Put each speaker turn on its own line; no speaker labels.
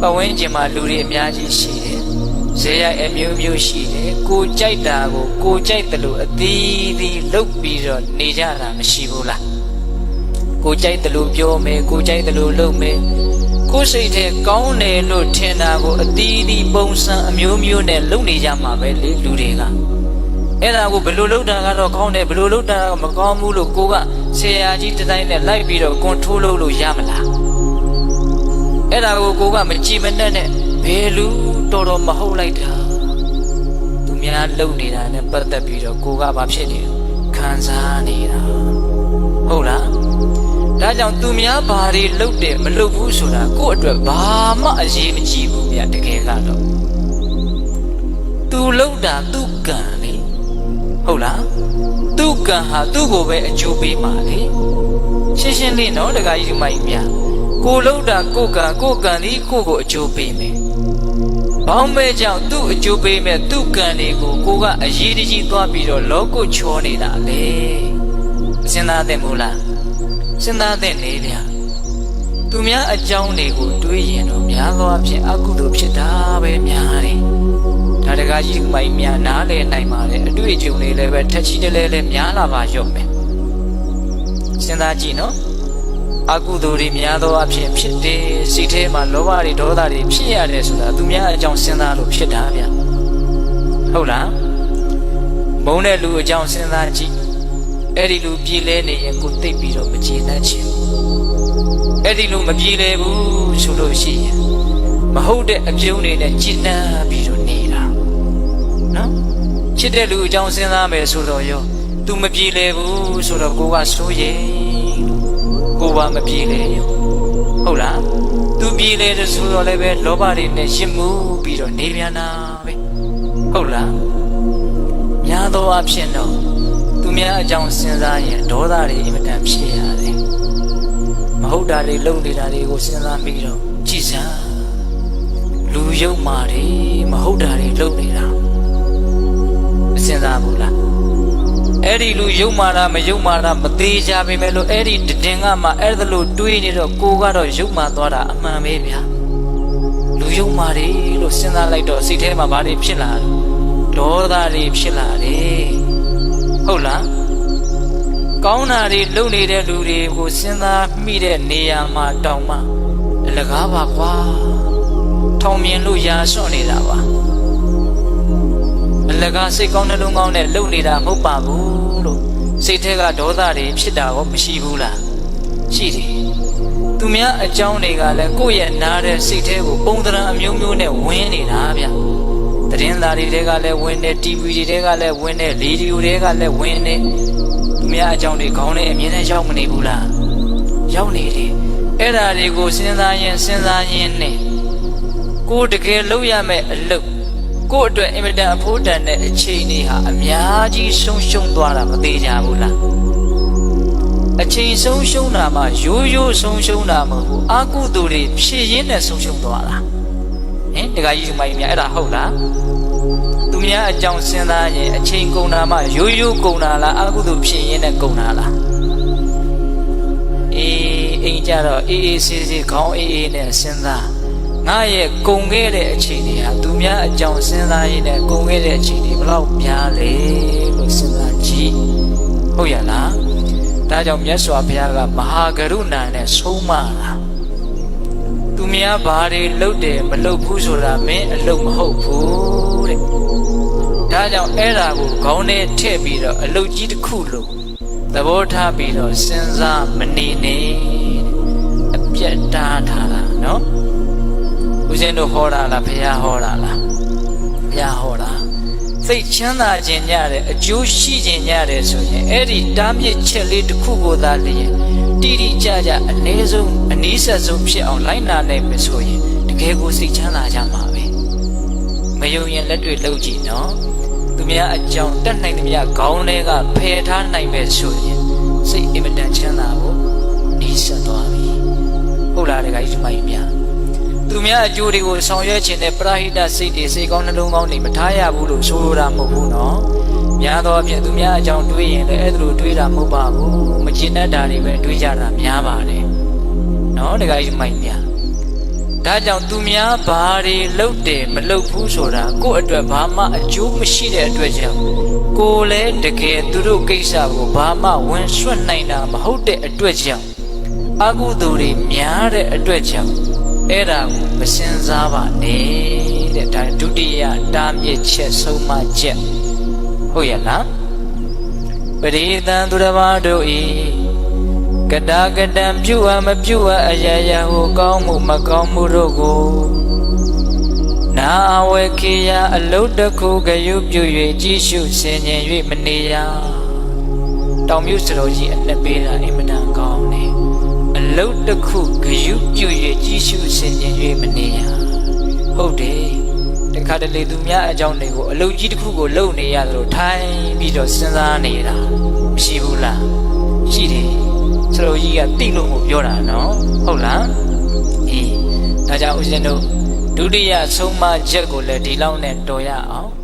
ပတ်ဝန်းကျင်မှာလူတွေအများကြီးရှိတယ်ဇေယျအမျိုးမျိုးရှိတယ်ကိုကြိုက်တာကိုကိုကြိုက်တယ်လို့အသီးသီးလုပ်ပြီးတော့နေကြတာမရှိဘူးလားကိုကြိုက်တယ်လို့ပြောမယ်ကိုကြိုက်တယ်လို့လုပ်မယ်ကိုယ်စိတ်ထဲကောင်းတယ်လို့ထင်တာကိုအသီးသီးပုံစံအမျိုးမျိုးနဲ့လုပ်နေကြမှာပဲလေလူတွေကအဲ့ဒါကိုဘယ်လိုလုပ်တာကတော့ကောင်းတယ်ဘယ်လိုလုပ်တာကမကောင်းဘူးလို့ကိုကဆရာကြီးတစ်တိုင်းနဲ့လိုက်ပြီးတော့ကွန်ထရိုးလုပ်လို့ရမလား အဲ့ဒါကိုကိုကမကြည်မနဲ့နဲ့ဘယ်လူတော်တော်မဟုတ်လိုက်တာသူများလုပ်နေတာနဲ့ပတ်သက်ပြီးတော့ကိုကဘာဖြစ်နေလဲခံစားနေတာဟုတ်လားဒါကြောင့်သူများဘာတွေလုပ်တယ်မလုပ်ဘူးဆိုတာကိုယ့်အတွက်ဘာမှအရေးမကြီးဘူးဗျတကယ်ကတော့သူလုပ်တာသူကံလေဟုတ်လားသူကံဟာသူ့ကိုပဲအကျိုးပေးမှာလေရှင်းရှင်းလေးနော်တခါကြီးဒီမိုက်မြ ကိုလုပ်တာကိုကံကိုကံဒီကိုကိုအကျိုးပေးမယ်ဘောင်းမဲကြောင့်သူ့အကျိုးပေးမဲ့သူ့ကံတွေကိုကိုကအရေးတကြီးသွားပြီးတော့လောကုချောနေတာလေစဉ်းစားသင့်မို့လားစဉ်းစားတဲ့နေဗျာသူများအကြောင်းတွေကိုတွေးရင်တော့များသောအားဖြင့်အကုသိုလ်ဖြစ်တာပဲများတယ်ဒါတကားကြီးမိုင်များနားလဲနိုင်ပါတယ်အတွေ့အကြုံတွေလည်းပဲထက်ချီတလဲလဲများလာပါရော့မယ်စဉ်းစားကြည့်နော် အကုသိုလ်တွေများသောအားဖြင့်ဖြစ်တယ်စိတ်ထဲမှာလောဘတွေဒေါသတွေဖြစ်ရတယ်ဆိုတာသူများအကြောင်းစဉ်းစားလို့ဖြစ်တာဗျဟုတ်လားမုန်းတဲ့လူအကြောင်းစဉ်းစားကြည့်အဲ့ဒီလူပြည်လဲနေရင်ကိုသိပ်ပြီးတော့မကျေနပ်ချင်ဘူးအဲ့ဒီလူမပြေလဲဘူးဆိုလို့ရှိရင်မဟုတ်တဲ့အပြုံးတွေနဲ့ကျဉ်းနှံပြီးတော့နေတာနော်ချစ်တဲ့လူအကြောင်းစဉ်းစားမယ်ဆိုတော့ရော तू မပြေလဲဘူးဆိုတော့ကိုကစိုးရိမ် ကိုပါမပြေလဲရောဟုတ်လား तू ပြေလဲတဲ့ဆိုတော့လည်းပဲလောဘတွေနဲ့ရှင်းမှုပြီးတော့နေပြန်တာပဲဟုတ်လားများသောအားဖြင့်တော့သူများအကြောင်းစဉ်းစားရင်ဒေါသတွေအင်မတန်ဖြစ်ရတယ်။မဟုတ်တာတွေလုပ်နေတာတွေကိုစဉ်းစားပြီးတော့ကြည်စမ်းလူယုံမာတွေမဟုတ်တာတွေလုပ်နေတာမစဉ်းစားဘူးလား။ အဲ့ဒီလူယုံမာတာမယုံမာတာမသေးကြပေမဲ့လို့အဲ့ဒီတည်ငါမှအဲ့ဒါလို့တွေးနေတော့ကိုကတော့ယုံမာသွားတာအမှန်ပဲဗျာ။လူယုံမာတွေလို့စဉ်းစားလိုက်တော့စိတ်ထဲမှာဘာတွေဖြစ်လာလဲ။ဒေါသတွေဖြစ်လာတယ်။ဟုတ်လားကောင်းတာတွေလုပ်နေတဲ့လူတွေကိုစဉ်းစားမိတဲ့နေရာမှာတောင်မှအလကားပါကွာထောင်မြင်လို့ရာစွန့်နေတာပါ အလကားစိတ်ကောင်းနှလုံးကောင်းနဲ့လုပ်နေတာမဟုတ်ပါဘူးလို့စိတ်ထဲကဒေါသတွေဖြစ်တာရောမရှိဘူးလားရှိတယ်သူများအကြောင်းတွေကလည်းကိုယ့်ရဲ့နားတဲ့စိတ်ထဲကိုပုံသဏ္ဍာန်အမျိုးမျိုးနဲ့ဝင်နေတာဗျသတင်းစာတွေတဲကလည်းဝင်တယ် TV တွေတဲကလည်းဝင်တယ်ရေဒီယိုတွေကလည်းဝင်တယ်သူများအကြောင်းတွေခေါင်းနဲ့အမြင်နဲ့ရောက်မနေဘူးလားရောက်နေတယ်အဲ့ဓာတွေကိုစဉ်းစားရင်စဉ်းစားရင်နဲ့ကိုယ်တကယ်လုပ်ရမယ့်အလုပ် ကိုယ့်အတွက်အင်မတန်အဖို့တန်တဲ့အချိန်တွေဟာအများကြီးဆုံးရှုံးသွားတာမသေးကြဘူးလားအချိန်ဆုံးရှုံးတာမှရိုးရိုးဆုံးရှုံးတာမဟုတ်ဘူးအာကုသိုလ်တွေဖြည့်ရင်းနဲ့ဆုံးရှုံးသွားတာဟင်တခါကြီးဒီမိုင်းများအဲ့ဒါဟုတ်လားသူများအကြောင်းစဉ်းစားရင်အချိန်ကုန်တာမှရိုးရိုးကုန်တာလားအာကုသိုလ်ဖြည့်ရင်းနဲ့ကုန်တာလားအေးအိမ်ကြတော့အေးအေးဆေးဆေးခေါင်းအေးအေးနဲ့စဉ်းစား ငါရဲ့ကုန်ခဲ့တဲ့အချိန်တွေဟာသူများအကြောင်းစဉ်းစားရင်းနဲ့ကုန်ခဲ့တဲ့အချိန်တွေဘယ်လောက်များလဲလို့စဉ်းစားကြည့်ဟုတ်ရလားဒါကြောင့်မြတ်စွာဘုရားကမဟာကရုဏာနဲ့ဆုံးမတာသူများဘာတွေလုပ်တယ်မလုပ်ဘူးဆိုတာမင်းအလုပ်မဟုတ်ဘူးတဲ့ဒါကြောင့်အဲ့ဒါကိုခေါင်းထဲထည့်ပြီးတော့အလုပ်ကြီးတစ်ခုလို့သဘောထားပြီးတော့စဉ်းစားမနေနဲ့တဲ့အပြတ်တားထားတာနော် ဦးဇင်းတို့ဟောတာလားဘုရားဟောတာလားဘုရားဟောတာစိတ်ချမ်းသာခြင်းညတဲ့အကျိုးရှိခြင်းညတဲ့ဆိုရင်အဲ့ဒီတားမြစ်ချက်လေးတစ်ခုကိုသာလျင်တိတိကျကျအနည်းဆုံးအနည်းဆက်ဆုံးဖြစ်အောင်လိုက်နာနိုင်မယ်ဆိုရင်တကယ်ကိုစိတ်ချမ်းသာကြမှာပဲမယုံရင်လက်တွေ့လှုပ်ကြည့်နော်သူများအကြောင်းတက်နိုင်သမျှခေါင်းထဲကဖယ်ထားနိုင်မယ်ဆိုရင်စိတ်အင်မတန်ချမ်းသာဖို့ဤဆက်သွားပြီဟုတ်လားတခါကြီးဒီမိုင်းများ သူများအကျိုးတွေကိုဆောင်ရွက်ခြင်းနဲ့ပရာဟိတစိတ်တွေစိတ်ကောင်းနှလုံးကောင်းတွေမထားရဘူးလို့ဆိုလိုတာမဟုတ်ဘူးနော်များသောအားဖြင့်သူများအကြောင်းတွေးရင်လည်းအဲ့ဒါလိုတွေးတာမဟုတ်ပါဘူးမကျင်တတ်တာတွေပဲတွေးကြတာများပါတယ်နော်တခါကြီးဒီမိုင်းများဒါကြောင့်သူများဘာတွေလုပ်တယ်မလုပ်ဘူးဆိုတာကိုယ့်အတွက်ဘာမှအကျိုးမရှိတဲ့အတွက်ကြောင့်ကိုယ်လည်းတကယ်သူတို့ကိစ္စကိုဘာမှဝင်ဆွတ်နိုင်တာမဟုတ်တဲ့အတွက်ကြောင့်အကုသိုလ်တွေများတဲ့အတွက်ကြောင့် အဲ့ဒါကိုမစင်စားပါနဲ့တဲ့ဒါဒုတိယတားမြစ်ချက်ဆုံးမချက်ဟုတ်ရဲ့လားပရိသံသူတော်ဘာတို့ဤကတာကတံပြုအပ်မပြုအပ်အယယဟုကောင်းမှုမကောင်းမှုတို့ကိုနာအဝေခေယအလုတ်တစ်ခုကယုပြု၍ကြည်ရှုဆင်ញင်၍မနေရတောင်မြုပ်စတော်ကြီးအနှစ်ပေးတာအင်မတန်ကောင်းတယ်အ လုတ်တစ်ခုကယုပြု၍ကြည်ရှုဆင်ញင်၍မနေရဟုတ်တယ်တခါတလေသူများအကြောင်းတွေကိုအလုတ်ကြီးတစ်ခုကိုလုံနေရသလိုထိုင်ပြီးတော့စဉ်းစားနေတာမရှိဘူးလားရှိတယ်စတော်ကြီးကတိလို့ကိုပြောတာနော်ဟုတ်လားအေးဒါကြောင့်ဦးဇင်းတို့ဒုတိယဆုံးမချက်ကိုလည်းဒီလောက်နဲ့တော်ရအောင်